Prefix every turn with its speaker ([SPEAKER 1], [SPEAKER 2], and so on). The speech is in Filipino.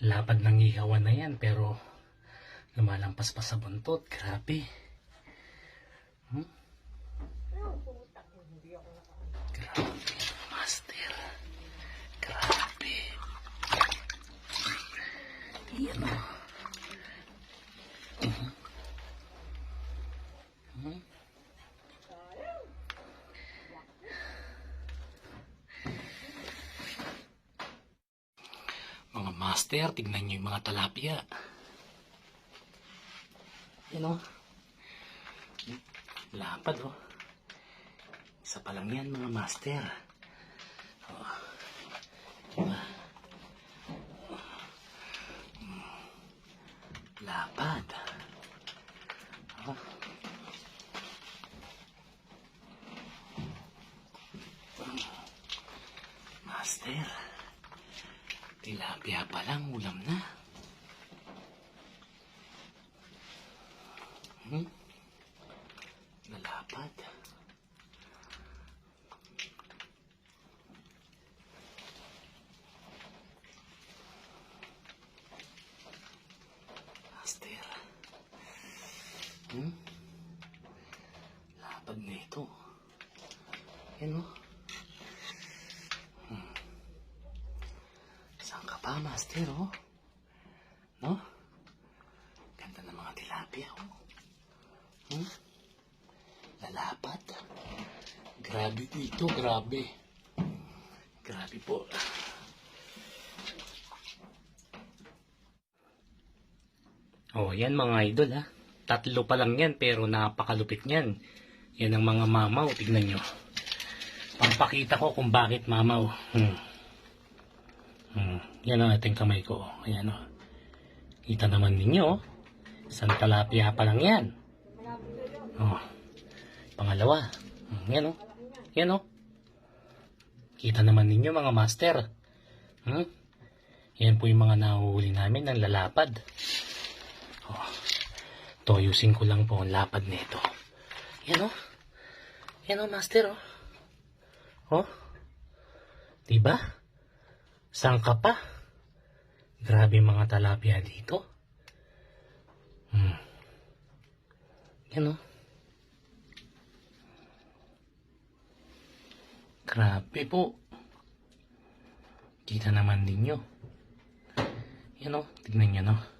[SPEAKER 1] Lapad ng ihawan na yan, pero lumalampas pa sa buntot. Grabe. Hmm? Grabe, master. Grabe. Yan o. Mhm. Mhm. Mga master, tignan nyo yung mga talapia. Yan o. Lapad o. Isa pa lang yan mga master. O. Diba? Mm. Lapad. O. Master. Tilapia pa lang, ulam na. Hmm? Nalapad. Master. Hmm? Lapad na ito. Yan o. Hmm. Saan ka pa, Master, oh? No? Ganda ng mga tilapia, oh. Hmm? Lalapad. Grabe dito, grabe. Grabe po. Oh, yan mga idol ha. Tatlo pa lang yan pero napakalupit niyan. Yan ang mga mamaw, tignan nyo. Pampakita ko kung bakit mamaw. Hmm. Hmm. Yan ang ating kamay ko. oh. Ayan o. Kita naman ninyo. oh. Isang talapia pa lang yan. Oh. Pangalawa. Hmm, Yan o. Yan o. Kita naman ninyo mga master. Hmm? Yan po yung mga nahuhuli namin ng lalapad. Oh. Toyusin ko lang po ang lapad nito. Yan o. Yan o master o. Oh. Diba? Saan ka pa? Grabe mga talapia dito. Hmm. Yan o. Grabe po. Kita naman ninyo. Yan o, tignan nyo no.